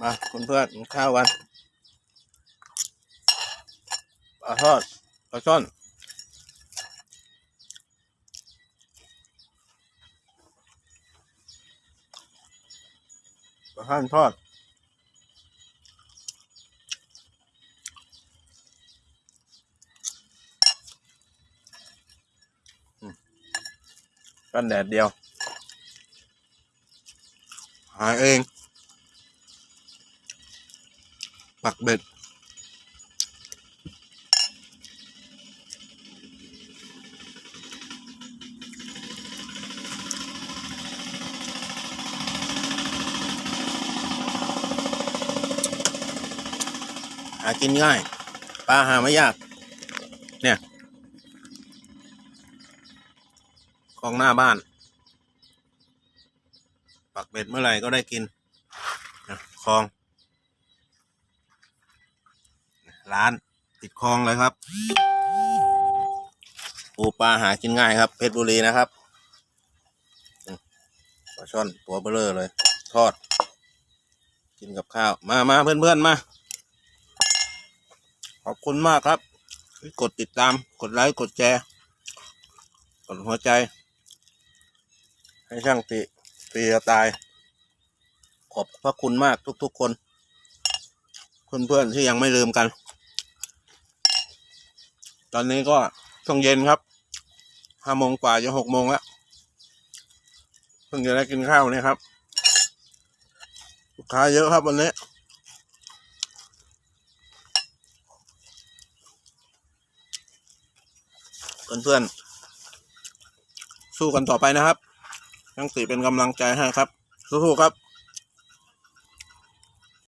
มาคุณเพื่อนข้าวกันปลาทอดปลาช่อนปลาช่อนทอดกันแดดเดียว หาเอง ปักเบ็ด หากินง่าย ปลาหาไม่ยาก เนี่ยคลองหน้าบ้าน ปักเบ็ดเมื่อไหร่ก็ได้กินคลอง ร้านติดคลองเลยครับปูปลาหากินง่ายครับเพชรบุรีนะครับปลาช่อนตัวเบลอเลย ทอด กินกับข้าว มามาเพื่อนเพื่อนๆมา ขอบคุณมากครับ กดติดตาม กดไลค์ กดแชร์ กดหัวใจ ให้ช่างติตีตาย ขอบพระคุณมากทุกๆคน เพื่อนๆที่ยังไม่ลืมกัน ตอนนี้ก็ช่วงเย็นครับห้าโมงกว่าจะหกโมงแล้วเพิ่งจะได้กินข้าวเนี่ยครับลูกค้าเยอะครับวันนี้เพื่อนๆสู้กันต่อไปนะครับทั้งสี่เป็นกำลังใจให้ครับสู้ๆครับ